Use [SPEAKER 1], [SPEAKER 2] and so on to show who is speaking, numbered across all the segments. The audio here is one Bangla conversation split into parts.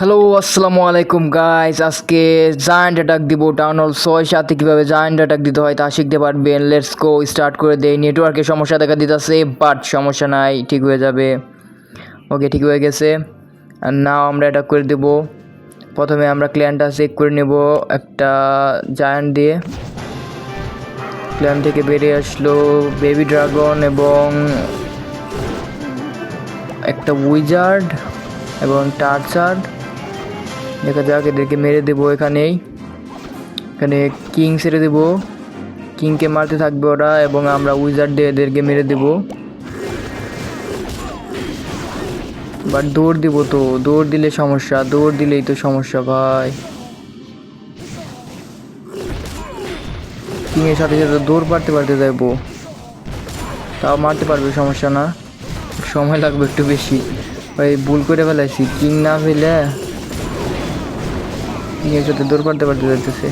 [SPEAKER 1] হ্যালো আসসালামু আলাইকুম গাইস আজকে জায়ান্ট অ্যাটাক দিব। টাউন হল ছয় সাথে কীভাবে জায়ান্ট অ্যাটাক দিতে হয় তা শিখতে পারবেন। লেটস গো স্টার্ট করে দেয় নেটওয়ার্কে সমস্যা দেখা দিতেছে বাট সমস্যা নাই, ঠিক হয়ে যাবে। ওকে ঠিক হয়ে গেছে। আর নাও আমরা অ্যাটাক করে দেব। প্রথমে আমরা ক্ল্যানটা চেক করে নেব একটা জায়ান্ট দিয়ে। ক্লিয়ান থেকে বেরিয়ে আসলো বেবি ড্রাগন এবং একটা উইজার্ড এবং টার্চার্ড দেখা যাক, এদেরকে মেরে দেবো এখানেই। এখানে কিং ছেড়ে দেবো। কিংকে মারতে থাকবে ওরা এবং আমরা উইজার দিয়ে এদেরকে মেরে দেবো। বাট দৌড় দিব তো, দৌড় দিলে সমস্যা, দৌড় দিলেই তো সমস্যা ভাই। কিংয়ের সাথে সাথে দৌড় পারতে পারতে যাইবো তাও মারতে পারবে, সমস্যা না। সময় লাগবে একটু বেশি। ভাই, ভুল করে ফেলাইছি। কিং না ফেলে কিংয়ের সাথে দৌড় পারতে পারতে যাইতেছে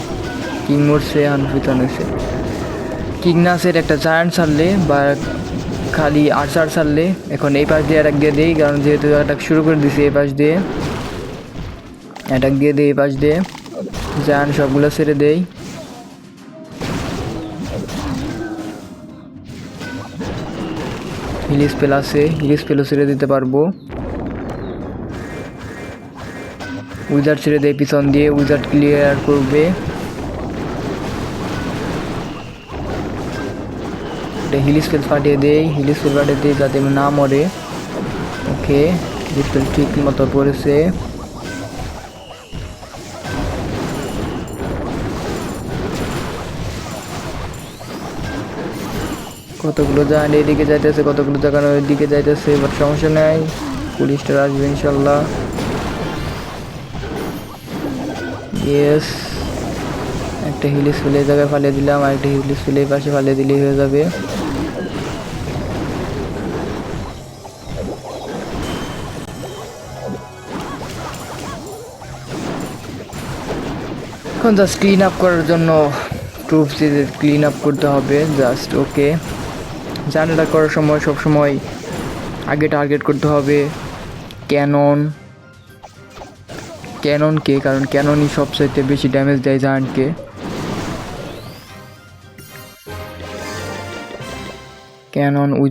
[SPEAKER 1] কিং মরছে আনফিতন হয়েছে কিং নাসের একটা জায়ান্ট ছাড়লে বা খালি আর্চার ছাড়লে, এখন এই পাশ দিয়ে অ্যাটাক দিয়ে দিই, কারণ যেহেতু অ্যাটাক শুরু করে দিছি এই পাশ দিয়ে অ্যাটাক দিয়ে দিই এই পাশ দিয়ে জায়ান্ট সবগুলো ছেড়ে দেই। হিল স্পেল আছে হিল স্পেলও ছেড়ে দিতে পারব। উইজার্ড ছেড়ে দেয়, পিছন দিয়ে উইজার্ড ক্লিয়ার করবে। হিল স্পেল ফাটিয়ে দেয় হিল স্পেল ফাটিয়ে দিই যাতে না মরে। ওকে স্পেল ঠিক মতো পড়েছে। কতগুলো জাহান এদিকে যাইতেছে, কতগুলো জায়গার ওইদিকে যাইতেছে বাট সমস্যা নাই। পুলিশটা আসবে ইনশাল্লাহ। ইয়েস একটা হিলিস ফেলে জায়গায় ফালিয়ে দিলাম, আর একটা হিলিস ফেলে পাশে ফালিয়ে দিলেই হয়ে যাবে। এখন জাস্ট ক্লিন আপ করার জন্য ট্রুপস ক্লিন আপ করতে হবে জাস্ট ওকে জানাটা করার সময় সব সময় আগে টার্গেট করতে হবে ক্যানন ক্যাননকে কারণ ক্যাননই সবচাইতে বেশি ড্যামেজ দেয় জায়ান্টকে ক্যানন উইজ